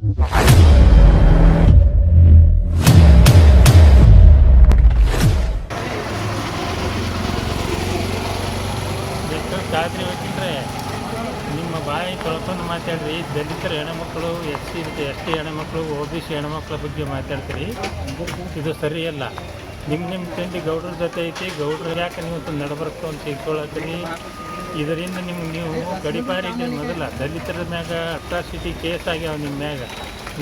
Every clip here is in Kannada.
ಡಾಕ್ಟರ್ ಹೋಗಿದ್ರೆ ನಿಮ್ಮ ಬಾಯಿ ತೊಳ್ಕೊಂಡು ಮಾತಾಡ್ರಿ. ದಲಿತರ ಹೆಣ್ಮಕ್ಳು, ಎಸ್ ಸಿ, ಎಸ್ ಟಿ ಹೆಣ್ಮಕ್ಳು ಒ ಬಿ ಸಿ ಹೆಣ್ಮಕ್ಳ ಬಗ್ಗೆ ಮಾತಾಡ್ತೀರಿ. ಇದು ಸರಿಯಲ್ಲ. ನಿಮ್ಮ ನಿಮ್ಮ ತಂದೆ ಗೌಡ್ರ ಜೊತೆ ಐತಿ, ಗೌಡ್ರ ಯಾಕೆ ನೀವು ನಡಬರ್ಕು ಅಂತ ತಿಳ್ಕೊಳತ್ತೀರಿ ಇದರಿಂದ ನಿಮ್ಗೆ ನೀವು ಗಡಿಪಾರಿದ್ದೀರಿ ಮೊದಲ ದಲಿತರ ಮ್ಯಾಗ ಅಟ್ರಾಸಿಟಿ ಕೇಸ್ ಆಗ್ಯಾವ ನಿಮ್ಮ ಮ್ಯಾಗ.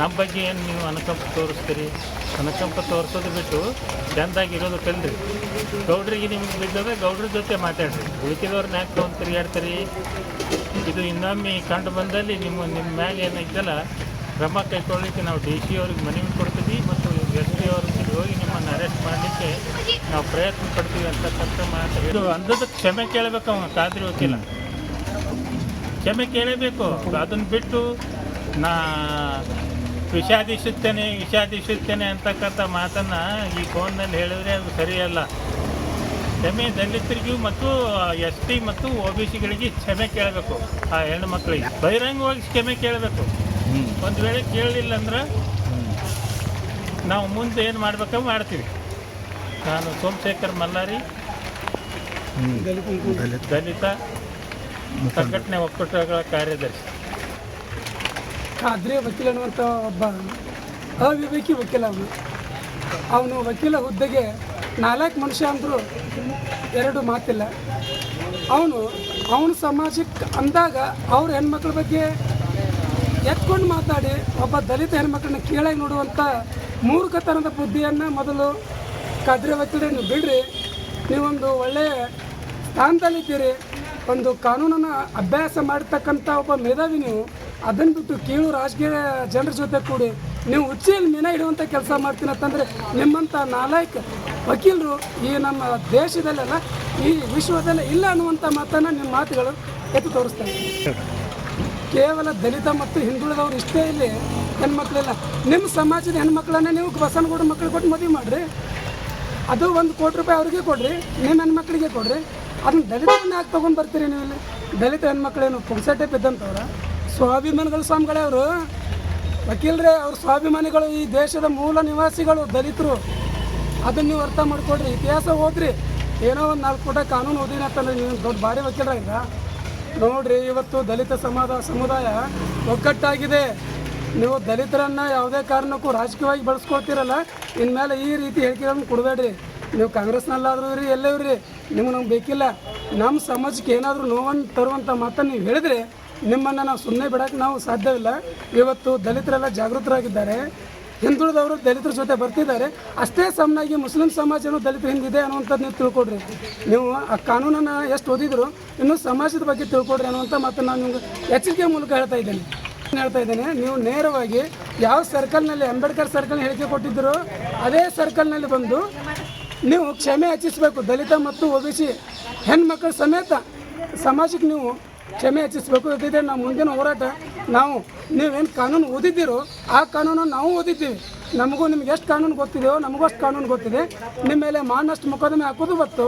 ನಮ್ಮ ಬಗ್ಗೆ ಏನು ನೀವು ಅನುಕಂಪ ತೋರಿಸ್ತೀರಿ? ಅನುಕಂಪ ತೋರಿಸೋದು ಬಿಟ್ಟು ಚೆಂದಾಗಿರೋದು ಕಲ್ರಿ. ಗೌಡ್ರಿಗೆ ನಿಮ್ಗೆ ಬಿದ್ದದ ಗೌಡ್ರ ಜೊತೆ ಮಾತಾಡ್ರಿ. ಉಳಿಕಿದವ್ರನ್ನ ಯಾಕೆ ತೊಗೊಂಡು ತಿರುಗಾಡ್ತೀರಿ. ಇದು ಇನ್ನೊಮ್ಮೆ ಕಂಡು ಬಂದಲ್ಲಿ ನಿಮ್ಮ ನಿಮ್ಮ ಮ್ಯಾಗ ಏನೈತಲ್ಲ ಕ್ರಮ ಕೈಗೊಳ್ಳಲಿಕ್ಕೆ ನಾವು ಡಿ ಸಿ ಅವ್ರಿಗೆ ಮನವಿ ಕೊಡ್ತೀವಿ ಮತ್ತು ಎಸ್ ಪಿ ಅವ್ರಿಗೆ ಹೋಗಿ ನಿಮ್ಮನ್ನು ಅರೆಸ್ಟ್ ಮಾಡಲಿಕ್ಕೆ ನಾವು ಪ್ರಯತ್ನ ಪಡ್ತೀವಿ ಅಂತಕ್ಕಂಥ ಮಾತು ಇದು ಅಂದದ ಕ್ಷಮೆ ಕೇಳಬೇಕು, ಅವನು ಕಾದ್ರಿ ವಕೀಲ ಕ್ಷಮೆ ಕೇಳಬೇಕು. ಅದನ್ನು ಬಿಟ್ಟು ನಾ ವಿಷಾದಿಸುತ್ತೇನೆ ವಿಷಾದಿಸುತ್ತೇನೆ ಅಂತಕ್ಕಂಥ ಮಾತನ್ನು ಈ ಫೋನ್ನಲ್ಲಿ ಹೇಳಿದ್ರೆ ಅದು ಸರಿಯಲ್ಲ. ಕ್ಷಮೆ ದಲಿತರಿಗೂ ಮತ್ತು ಎಸ್ ಟಿ ಮತ್ತು ಒ ಬಿ ಸಿಗಳಿಗೆ ಕ್ಷಮೆ ಕೇಳಬೇಕು, ಆ ಹೆಣ್ಣು ಮಕ್ಕಳಿಗೆ. ಬಹಿರಂಗವಾಗಿ ಕ್ಷಮೆ ಕೇಳಬೇಕು. ಒಂದು ವೇಳೆ ಕೇಳಲಿಲ್ಲ ಅಂದ್ರೆ ನಾವು ಮುಂದೆ ಏನು ಮಾಡ್ಬೇಕು ಮಾಡ್ತೀವಿ. ನಾನು ಸೋಮಶೇಖರ್ ಮಲ್ಲಾರಿ ದಲಿತ. ಸಂಘಟನೆ ಒಕ್ಕೂಟಗಳ ಕಾರ್ಯದರ್ಶಿ. ಖಾದ್ರಿ ವಕೀಲ ಅನ್ನುವಂಥ ಒಬ್ಬ ಅವಿವೇಕಿ ವಕೀಲ ಅವನು. ಅವನು ವಕೀಲ ಹುದ್ದೆಗೆ ನಾಲ್ಕು ಮನುಷ್ಯ ಅಂದರು ಎರಡು ಮಾತಿಲ್ಲ. ಅವನು ಅವನು ಸಮಾಜಕ್ಕೆ ಅಂದಾಗ ಅವ್ರ ಹೆಣ್ಮಕ್ಳ ಬಗ್ಗೆ ಎತ್ಕೊಂಡು ಮಾತಾಡಿ, ಒಬ್ಬ ದಲಿತ ಹೆಣ್ಮಕ್ಳನ್ನ ಕೀಳಾಗಿ ನೋಡುವಂಥ ಮೂರ್ಖತನದ ಬುದ್ಧಿಯನ್ನು ಮೊದಲು ಕದ್ರೆ ನೀವು ಬಿಡ್ರಿ. ನೀವೊಂದು ಒಳ್ಳೆಯ ಸ್ಥಾನದಲ್ಲಿದ್ದೀರಿ ಒಂದು ಕಾನೂನನ್ನು ಅಭ್ಯಾಸ ಮಾಡತಕ್ಕಂಥ ಒಬ್ಬ ಮೇಧಾವಿ ನೀವು. ಅದನ್ನು ಬಿಟ್ಟು ಕೀಳು ರಾಜಕೀಯ ಜನರ ಜೊತೆ ಕೂಡಿ. ನೀವು ಉಚ್ಚಿಯಲ್ಲಿ ಮೀನ ಇಡುವಂಥ ಕೆಲಸ ಮಾಡ್ತೀನಿ ಅಂತಂದರೆ ನಿಮ್ಮಂಥ ನಾಲಾಯಕ ವಕೀಲರು ಈ ನಮ್ಮ ದೇಶದಲ್ಲೆಲ್ಲ ಈ ವಿಶ್ವದಲ್ಲೇ ಇಲ್ಲ ಅನ್ನುವಂಥ ಮಾತನ್ನು ನಿಮ್ಮ ಮಾತುಗಳು ಎತ್ತು ತೋರಿಸ್ತಾ ಕೇವಲ ದಲಿತ ಮತ್ತು ಹಿಂದುಳಿದವ್ರು ಇಷ್ಟೇ ಇಲ್ಲಿ ಹೆಣ್ಮಕ್ಳೆಲ್ಲ. ನಿಮ್ಮ ಸಮಾಜದ ಹೆಣ್ಮಕ್ಳನ್ನ ನೀವು ಬಸನಗೌಡ ಮಕ್ಳು ಕೊಟ್ಟು ಮದುವೆ ಮಾಡಿರಿ. ಅದು ಒಂದು ಕೋಟಿ ರೂಪಾಯಿ ಅವ್ರಿಗೆ ಕೊಡ್ರಿ ನಿಮ್ಮ ಹೆಣ್ಮಕ್ಳಿಗೆ ಕೊಡ್ರಿ. ಅದನ್ನ ದಲಿತರನ್ನ ಯಾಕೆ ತೊಗೊಂಡು ಬರ್ತೀರಿ ನೀವು ಇಲ್ಲಿ? ದಲಿತ ಹೆಣ್ಮಕ್ಳೇನು ಪುಂಸಟೆ ಬಿದ್ದಂಥವ್ರ? ಸ್ವಾಭಿಮಾನಿಗಳು ಸ್ವಾಮಿಗಳೇ ಅವರು. ವಕೀಲರೇ, ಅವ್ರ ಸ್ವಾಭಿಮಾನಿಗಳು ಈ ದೇಶದ ಮೂಲ ನಿವಾಸಿಗಳು, ದಲಿತರು. ಅದನ್ನ ನೀವು ಅರ್ಥ ಮಾಡ್ಕೊಡ್ರಿ ಇತಿಹಾಸ ಓದ್ರಿ. ಏನೋ ಒಂದು ನಾಲ್ಕು ಪುಟ ಕಾನೂನು ಓದಿನ ನೀವು ದೊಡ್ಡ ಭಾರಿ ವಕೀಲರಾಗಿಲ್ಲ ನೋಡ್ರಿ, ಇವತ್ತು ದಲಿತ ಸಮಾಜ ಸಮುದಾಯ ಒಗ್ಗಟ್ಟಾಗಿದೆ. ನೀವು ದಲಿತರನ್ನ ಯಾವುದೇ ಕಾರಣಕ್ಕೂ ರಾಜಕೀಯವಾಗಿ ಬಳಸ್ಕೊಳ್ತೀರಲ್ಲ, ಇನ್ಮೇಲೆ ಈ ರೀತಿ ಹೇಳಿಕೆಗಳನ್ನು ಕೊಡಬೇಡ್ರಿ. ನೀವು ಕಾಂಗ್ರೆಸ್ನಲ್ಲಾದ್ರೂ ರೀ ಎಲ್ಲೇ ನಿಮ್ಗೆ ನಮ್ಗೆ ಬೇಕಿಲ್ಲ. ನಮ್ಮ ಸಮಾಜಕ್ಕೆ ಏನಾದರೂ ನೋವನ್ನು ತರುವಂಥ ಮಾತನ್ನು ನೀವು ಹೇಳಿದ್ರೆ, ನಿಮ್ಮನ್ನು ನಾವು ಸುಮ್ಮನೆ ಬಿಡೋಕ್ಕೆ ನಾವು ಸಾಧ್ಯವಿಲ್ಲ. ಇವತ್ತು ದಲಿತರೆಲ್ಲ ಜಾಗೃತರಾಗಿದ್ದಾರೆ. ಹಿಂದುಳಿದವರು ದಲಿತರ ಜೊತೆ ಬರ್ತಿದ್ದಾರೆ. ಅಷ್ಟೇ ಸಮನಾಗಿ ಮುಸ್ಲಿಂ ಸಮಾಜನೂ ದಲಿತ ಹಿಂದಿದೆ ಅನ್ನುವಂಥದ್ದು ನೀವು ತಿಳ್ಕೊಡ್ರಿ. ನೀವು ಆ ಕಾನೂನನ್ನು ಎಷ್ಟು ಓದಿದ್ರು ಇನ್ನೂ ಸಮಾಜದ ಬಗ್ಗೆ ತಿಳ್ಕೊಡ್ರಿ ಅನ್ನುವಂಥ ಮತ್ತು ನಾನು ನಿಮ್ಗೆ ಎಚ್ಚರಿಕೆ ಮೂಲಕ ಹೇಳ್ತಾ ಇದ್ದೇನೆ. ಹೇಳ್ತಾ ಇದ್ದೇನೆ, ನೀವು ನೇರವಾಗಿ ಯಾವ ಸರ್ಕಲ್ನಲ್ಲಿ, ಅಂಬೇಡ್ಕರ್ ಸರ್ಕಲ್ ಹೇಳಿಕೆ ಕೊಟ್ಟಿದ್ದರು ಅದೇ ಸರ್ಕಲ್ನಲ್ಲಿ ಬಂದು ನೀವು ಕ್ಷಮೆ ಹೆಚ್ಚಿಸಬೇಕು. ದಲಿತ ಮತ್ತು ಒ ಬಿ ಸಿ ಹೆಣ್ಮಕ್ಳ ಸಮೇತ ಸಮಾಜಕ್ಕೆ ನೀವು ಕ್ಷಮೆ ಹೆಚ್ಚಿಸಬೇಕು ಇದ್ದಿದ್ದರೆ ನಮ್ಮ ಮುಂದಿನ ಹೋರಾಟ, ನಾವು ನೀವೇನು ಕಾನೂನು ಓದಿದ್ದೀರೋ ಆ ಕಾನೂನು ನಾವು ಓದಿದ್ದೀವಿ. ನಮಗೂ ನಿಮ್ಗೆ ಎಷ್ಟು ಕಾನೂನು ಗೊತ್ತಿದೆಯೋ ನಮಗೂ ಅಷ್ಟು ಕಾನೂನು ಗೊತ್ತಿದೆ. ನಿಮ್ಮ ಮೇಲೆ ಮಾನಷ್ಟು ಮೊಕದ್ದಮೆ ಹಾಕೋದು ಬತ್ತು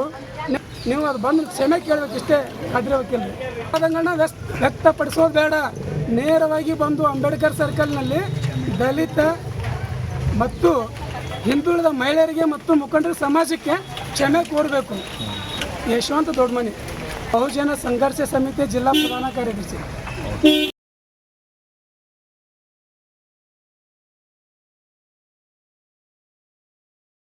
ನೀವು ಅದು ಬಂದು ಕ್ಷಮೆ ಕೇಳಬೇಕು ಇಷ್ಟೇ ಖಾದ್ರಿ ವಕೀಲರು ಆದಂಗಣ ವ್ಯಸ್ ವ್ಯಕ್ತಪಡಿಸೋದು ಬೇಡ. ನೇರವಾಗಿ ಬಂದು ಅಂಬೇಡ್ಕರ್ ಸರ್ಕಲ್ನಲ್ಲಿ ದಲಿತ ಮತ್ತು ಹಿಂದುಳಿದ ಮಹಿಳೆಯರಿಗೆ ಮತ್ತು ಮುಖಂಡರ ಸಮಾಜಕ್ಕೆ ಕ್ಷಮೆ ಕೋರಬೇಕು. ಯಶವಂತ ದೊಡ್ಡಮನಿ बहुजन संघर्ष समिति जिल्हा प्रधान कार्यदर्शी.